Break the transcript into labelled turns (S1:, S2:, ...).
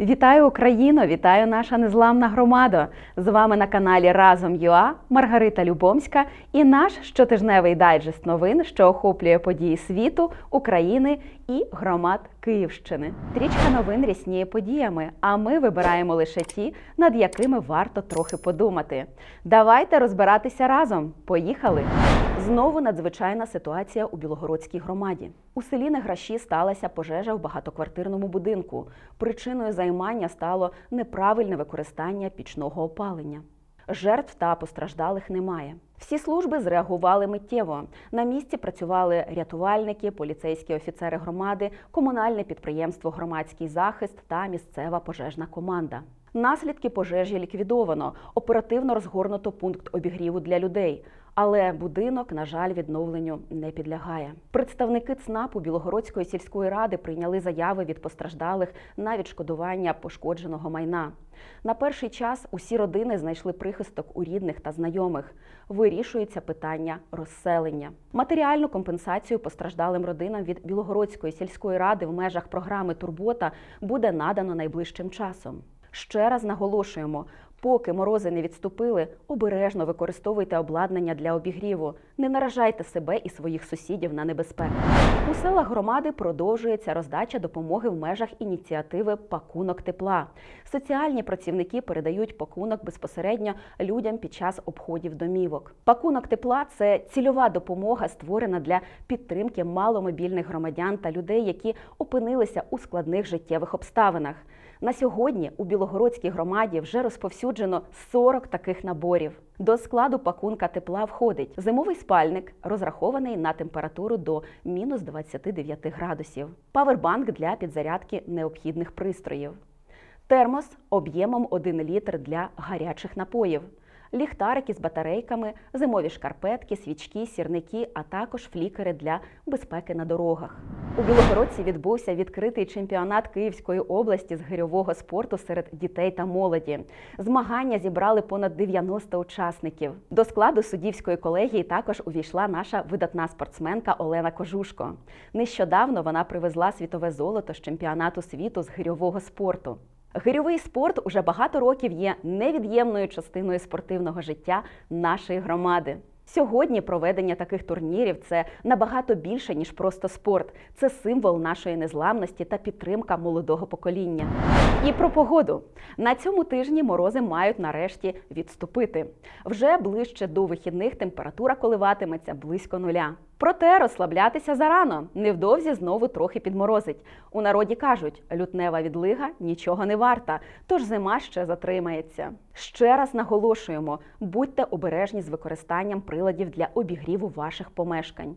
S1: Вітаю Україно! Вітаю наша незламна громада! З вами на каналі Разом ЮА Маргарита Любомська і наш щотижневий дайджест новин, що охоплює події світу, України і громад Київщини. Трічка новин рясніє подіями, а ми вибираємо лише ті, над якими варто трохи подумати. Давайте розбиратися разом. Поїхали! Знову надзвичайна ситуація у Білогородській громаді. У селі Неграші сталася пожежа в багатоквартирному будинку. Причиною займання стало неправильне використання пічного опалення. Жертв та постраждалих немає. Всі служби зреагували миттєво. На місці працювали рятувальники, поліцейські офіцери громади, комунальне підприємство Громадський захист та місцева пожежна команда. Наслідки пожежі ліквідовано. Оперативно розгорнуто пункт обігріву для людей. Але будинок, на жаль, відновленню не підлягає. Представники ЦНАПу Білогородської сільської ради прийняли заяви від постраждалих на відшкодування пошкодженого майна. На перший час усі родини знайшли прихисток у рідних та знайомих. Вирішується питання розселення. Матеріальну компенсацію постраждалим родинам від Білогородської сільської ради в межах програми Турбота буде надано найближчим часом. Ще раз наголошуємо, поки морози не відступили, обережно використовуйте обладнання для обігріву. Не наражайте себе і своїх сусідів на небезпеку. У селах громади продовжується роздача допомоги в межах ініціативи Пакунок тепла. Соціальні працівники передають пакунок безпосередньо людям під час обходів домівок. Пакунок тепла це цільова допомога, створена для підтримки маломобільних громадян та людей, які опинилися у складних життєвих обставинах. На сьогодні у Білогородській громаді вже розповсюджено 40 таких наборів. До складу пакунка тепла входить зимовий спальник, розрахований на температуру до мінус 29 градусів, павербанк для підзарядки необхідних пристроїв, термос об'ємом 1 літр для гарячих напоїв, ліхтарики з батарейками, зимові шкарпетки, свічки, сірники, а також флікери для безпеки на дорогах. У Білогородці відбувся відкритий чемпіонат Київської області з гирьового спорту серед дітей та молоді. Змагання зібрали понад 90 учасників. До складу суддівської колегії також увійшла наша видатна спортсменка Олена Кожушко. Нещодавно вона привезла світове золото з чемпіонату світу з гирьового спорту. Гирьовий спорт уже багато років є невід'ємною частиною спортивного життя нашої громади. Сьогодні проведення таких турнірів це набагато більше ніж просто спорт. Це символ нашої незламності та підтримка молодого покоління. І про погоду на цьому тижні морози мають нарешті відступити. Вже ближче до вихідних температура коливатиметься близько нуля. Проте розслаблятися зарано невдовзі знову трохи підморозить. У народі кажуть, лютнева відлига нічого не варта, тож зима ще затримається. Ще раз наголошуємо: будьте обережні з використанням приладів для обігріву ваших помешкань.